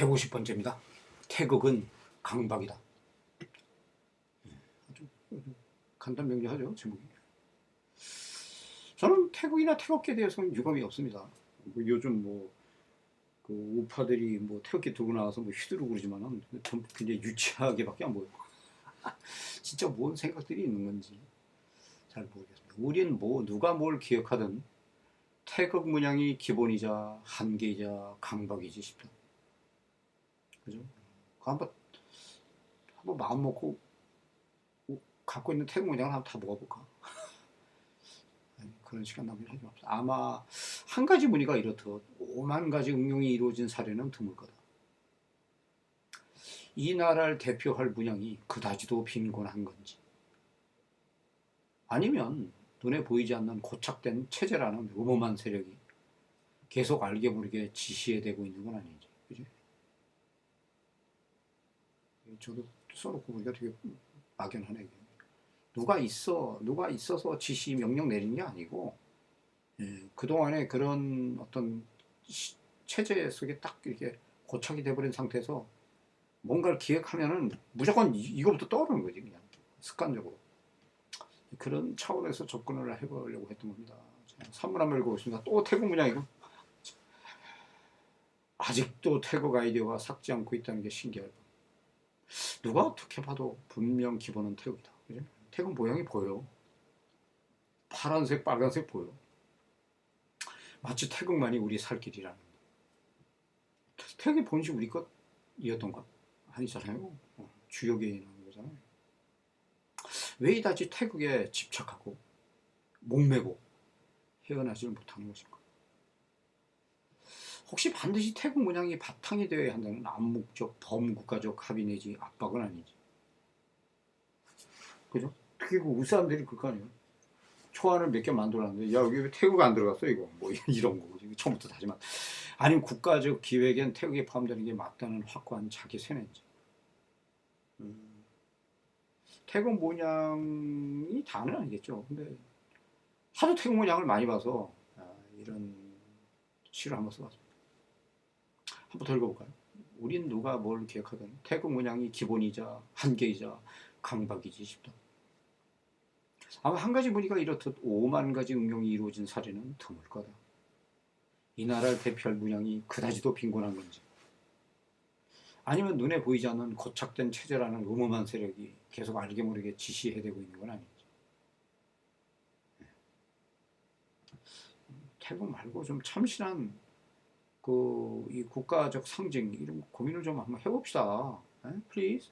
150번째입니다. 태극은 강박이다. 아주 간단 명료하죠 제목이. 저는 태극이나 태극기에 대해서는 유감이 없습니다. 뭐 요즘 뭐, 그 우파들이 뭐 태극기 들고 나와서 뭐 휘두르고 그러지만은 좀 굉장히 유치하게밖에 안 보여요. 진짜 뭔 생각들이 있는 건지 잘 모르겠습니다. 우린 뭐 누가 뭘 기억하든 태극 문양이 기본이자 한계이자 강박이지 싶다. 그죠? 한번 한번 마음 먹고 갖고 있는 태극 문양을 한번 다 먹어볼까? 그런 시간 낭비를 하지 맙시다. 아마 한 가지 문의가 이렇듯 오만 가지 응용이 이루어진 사례는 드물 거다. 이 나라를 대표할 문양이 그다지도 빈곤한 건지 아니면 눈에 보이지 않는 고착된 체제라는 음험한 세력이 계속 알게 모르게 지시해대고 있는 건 아닌지 그죠? 저도 써놓고 보니까 되게 막연하네. 누가 있어 누가 있어서 지시 명령 내리는 게 아니고 예, 그동안에 그런 어떤 시- 체제 속에 딱 이렇게 고착이 돼버린 상태에서 뭔가를 기획하면은 무조건 이- 이거부터 떠오르는 거지 그냥 습관적으로 그런 차원에서 접근을 해보려고 했던 겁니다. 자, 산문 한번 읽어보겠습니다. 또 태국 문양이고 아직도 태국 아이디어가 삭지 않고 있다는 게 신기할 것. 누가 어떻게 봐도 분명 기본은 태국이다. 그죠? 태국 모양이 보여. 파란색, 빨간색 보여. 마치 태국만이 우리 살 길이라는. 태국의 본식 우리 것이었던 것 아니잖아요. 어, 주역에 나오는 거잖아요. 왜 이다지 태국에 집착하고 목매고 헤어나지를 못하는 것일까? 혹시 반드시 태국 문양이 바탕이 되어야 한다는 암묵적 범국가적 합의 내지 압박은 아니지. 그죠? 특히 그 우사람들이 그거 아니에요. 초안을 몇 개 만들었는데 야 여기 왜 태국 안 들어갔어 이거 뭐 이런 거 처음부터 다지만 아니면 국가적 기획엔 태국에 포함되는 게 맞다는 확고한 자기 세뇌인지 음, 태국 모양이 다는 아니겠죠 근데 하도 태국 모양을 많이 봐서 아, 이런 시를 한번 써봤습니다 한번 더 읽어볼까요? 우린 누가 뭘 기억하든 태국 문양이 기본이자 한계이자 강박이지 싶다. 아마 한 가지 문의가 이렇듯 5만 가지 응용이 이루어진 사례는 드물 거다. 이 나라를 대표할 문양이 그다지도 빈곤한 건지 아니면 눈에 보이지 않는 고착된 체제라는 음험한 세력이 계속 알게 모르게 지시해대고 있는 건 아닌지 네. 태국 말고 좀 참신한 그 이 국가적 상징 이런 고민을 좀 한번 해봅시다. 에? 플리즈